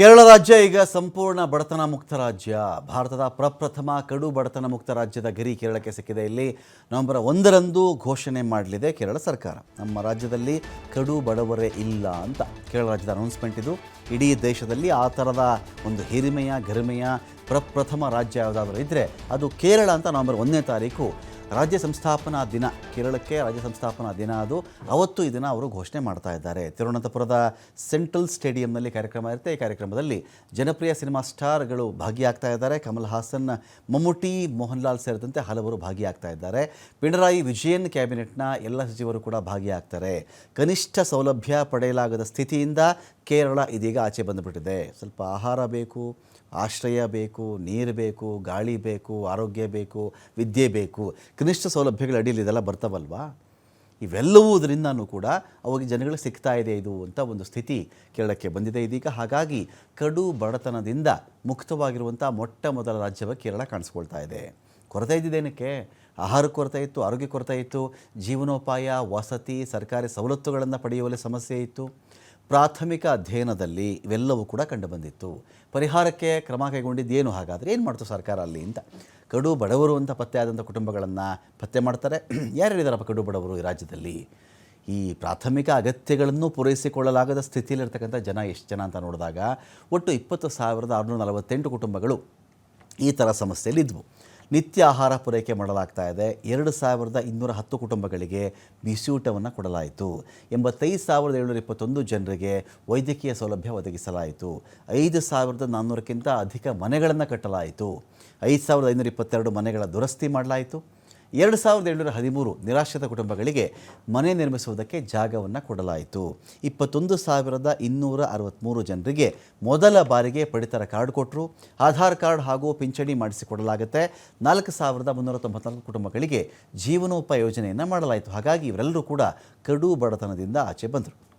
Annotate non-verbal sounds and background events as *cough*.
ಕೇರಳ ರಾಜ್ಯ ಈಗ ಸಂಪೂರ್ಣ ಬಡತನ ಮುಕ್ತ ರಾಜ್ಯ. ಭಾರತದ ಪ್ರಪ್ರಥಮ ಕಡು ಬಡತನ ಮುಕ್ತ ರಾಜ್ಯದ ಗರಿ ಕೇರಳಕ್ಕೆ ಸಿಕ್ಕಿದೆ. ಇಲ್ಲಿ ನವೆಂಬರ್ ಒಂದರಂದು ಘೋಷಣೆ ಮಾಡಲಿದೆ ಕೇರಳ ಸರ್ಕಾರ. ನಮ್ಮ ರಾಜ್ಯದಲ್ಲಿ ಕಡು ಬಡವರೇ ಇಲ್ಲ ಅಂತ ಕೇರಳ ರಾಜ್ಯದ ಅನೌನ್ಸ್ಮೆಂಟ್ ಇದು. ಇಡೀ ದೇಶದಲ್ಲಿ ಆ ಥರದ ಒಂದು ಹಿರಿಮೆಯ, ಗರಿಮೆಯ ಪ್ರಪ್ರಥಮ ರಾಜ್ಯ ಯಾವುದಾದ್ರೂ ಇದ್ದರೆ ಅದು ಕೇರಳ ಅಂತ ನವೆಂಬರ್ ಒಂದನೇ ತಾರೀಕು ರಾಜ್ಯ ಸಂಸ್ಥಾಪನಾ ದಿನ, ಕೇರಳಕ್ಕೆ ರಾಜ್ಯ ಸಂಸ್ಥಾಪನಾ ದಿನ ಅದು. ಅವತ್ತು ಇದನ್ನು ಅವರು ಘೋಷಣೆ ಮಾಡ್ತಾ ಇದ್ದಾರೆ. ತಿರುವನಂತಪುರದ ಸೆಂಟ್ರಲ್ ಸ್ಟೇಡಿಯಂನಲ್ಲಿ ಕಾರ್ಯಕ್ರಮ ಇರುತ್ತೆ. ಈ ಕಾರ್ಯಕ್ರಮದಲ್ಲಿ ಜನಪ್ರಿಯ ಸಿನಿಮಾ ಸ್ಟಾರ್ಗಳು ಭಾಗಿಯಾಗ್ತಾ ಇದ್ದಾರೆ. ಕಮಲ್ ಹಾಸನ್, ಮಮ್ಮೂಟಿ ಮೋಹನ್ ಲಾಲ್ ಸೇರಿದಂತೆ ಹಲವರು ಭಾಗಿಯಾಗ್ತಾ ಇದ್ದಾರೆ. ಪಿಣರಾಯಿ ವಿಜಯನ್ ಕ್ಯಾಬಿನೆಟ್ನ ಎಲ್ಲ ಸಚಿವರು ಕೂಡ ಭಾಗಿಯಾಗ್ತಾರೆ. ಕನಿಷ್ಠ ಸೌಲಭ್ಯ ಪಡೆಯಲಾಗದ ಸ್ಥಿತಿಯಿಂದ ಕೇರಳ ಇದೀಗ ಆಚೆ ಬಂದುಬಿಟ್ಟಿದೆ. ಸ್ವಲ್ಪ ಆಹಾರ ಬೇಕು, ಆಶ್ರಯ ಬೇಕು, ನೀರು ಬೇಕು, ಗಾಳಿ ಬೇಕು, ಆರೋಗ್ಯ ಬೇಕು, ವಿದ್ಯೆ ಬೇಕು. ಕನಿಷ್ಠ ಸೌಲಭ್ಯಗಳ ಅಡಿಯಲ್ಲಿ ಇದೆಲ್ಲ ಬರ್ತಾವಲ್ವಾ? ಇವೆಲ್ಲವೂ ಇದರಿಂದನೂ ಕೂಡ ಅವಾಗ ಜನಗಳಿಗೆ ಸಿಗ್ತಾ ಇದೆ ಇದು ಅಂತ ಒಂದು ಸ್ಥಿತಿ ಕೇರಳಕ್ಕೆ ಬಂದಿದೆ ಇದೀಗ. ಹಾಗಾಗಿ ಕಡು ಬಡತನದಿಂದ ಮುಕ್ತವಾಗಿರುವಂಥ ಮೊಟ್ಟ ಮೊದಲ ರಾಜ್ಯವಾಗಿ ಕೇರಳ ಕಾಣಿಸ್ಕೊಳ್ತಾ ಇದೆ. ಕೊರತೆ ಇದ್ದಿದ್ದೇನಕ್ಕೆ ಆಹಾರ ಕೊರತೆ ಇತ್ತು, ಆರೋಗ್ಯ ಕೊರತೆ ಇತ್ತು, ಜೀವನೋಪಾಯ, ವಸತಿ, ಸರ್ಕಾರಿ ಸವಲತ್ತುಗಳನ್ನು ಪಡೆಯುವಲ್ಲಿ ಸಮಸ್ಯೆ ಇತ್ತು. ಪ್ರಾಥಮಿಕ ಅಧ್ಯಯನದಲ್ಲಿ ಇವೆಲ್ಲವೂ ಕೂಡ ಕಂಡುಬಂದಿತ್ತು. ಪರಿಹಾರಕ್ಕೆ ಕ್ರಮ ಕೈಗೊಂಡಿದ್ದೇನು ಹಾಗಾದರೆ ಏನು ಮಾಡ್ತು ಸರ್ಕಾರ ಅಲ್ಲಿ ಅಂತ. ಕಡು ಬಡವರು ಅಂತ ಪತ್ತೆ ಆದಂಥ ಕುಟುಂಬಗಳನ್ನು ಪತ್ತೆ ಮಾಡ್ತಾರೆ. *clears throat* ಯಾರ್ಯಾರಿದ್ದಾರಪ್ಪ ಕಡು ಬಡವರು ಈ ರಾಜ್ಯದಲ್ಲಿ? ಈ ಪ್ರಾಥಮಿಕ ಅಗತ್ಯಗಳನ್ನು ಪೂರೈಸಿಕೊಳ್ಳಲಾಗದ ಸ್ಥಿತಿಯಲ್ಲಿರ್ತಕ್ಕಂಥ ಜನ ಎಷ್ಟು ಜನ ಅಂತ ನೋಡಿದಾಗ ಒಟ್ಟು ಇಪ್ಪತ್ತು ಸಾವಿರದ ಆರುನೂರ ನಲವತ್ತೆಂಟು ಕುಟುಂಬಗಳು ಈ ಥರ ಸಮಸ್ಯೆಯಲ್ಲಿದ್ವು ನಿತ್ಯ ಆಹಾರ ಪೂರೈಕೆ ಮಾಡಲಾಗ್ತಾ ಇದೆ. ಎರಡು ಸಾವಿರದ ಇನ್ನೂರ ಹತ್ತು ಕುಟುಂಬಗಳಿಗೆ ಬಿಸಿಯೂಟವನ್ನು ಕೊಡಲಾಯಿತು. ಎಂಬತ್ತೈದು ಸಾವಿರದ ಏಳ್ನೂರ ಇಪ್ಪತ್ತೊಂದು ಜನರಿಗೆ ವೈದ್ಯಕೀಯ ಸೌಲಭ್ಯ ಒದಗಿಸಲಾಯಿತು. ಐದು ಸಾವಿರದ ನಾನ್ನೂರಕ್ಕಿಂತ ಅಧಿಕ ಮನೆಗಳನ್ನು ಕಟ್ಟಲಾಯಿತು. ಐದು ಸಾವಿರದ ಐನೂರ ಇಪ್ಪತ್ತೆರಡು ಮನೆಗಳ ದುರಸ್ತಿ ಮಾಡಲಾಯಿತು. ಎರಡು ಸಾವಿರದ ಏಳ್ನೂರ ಹದಿಮೂರು ನಿರಾಶ್ರಿತ ಕುಟುಂಬಗಳಿಗೆ ಮನೆ ನಿರ್ಮಿಸುವುದಕ್ಕೆ ಜಾಗವನ್ನು ಕೊಡಲಾಯಿತು. ಇಪ್ಪತ್ತೊಂದು ಸಾವಿರದ ಇನ್ನೂರ ಅರವತ್ತ್ಮೂರು ಜನರಿಗೆ ಮೊದಲ ಬಾರಿಗೆ ಪಡಿತರ ಕಾರ್ಡ್ ಕೊಟ್ಟರು ಆಧಾರ್ ಕಾರ್ಡ್ ಹಾಗೂ ಪಿಂಚಣಿ ಮಾಡಿಸಿಕೊಡಲಾಗುತ್ತೆ. ನಾಲ್ಕು ಸಾವಿರದ ಮುನ್ನೂರ ತೊಂಬತ್ನಾಲ್ಕು ಕುಟುಂಬಗಳಿಗೆ ಜೀವನೋಪಾಯ ಯೋಜನೆಯನ್ನು ಮಾಡಲಾಯಿತು. ಹಾಗಾಗಿ ಇವರೆಲ್ಲರೂ ಕೂಡ ಕಡು ಬಡತನದಿಂದ ಆಚೆ ಬಂದರು.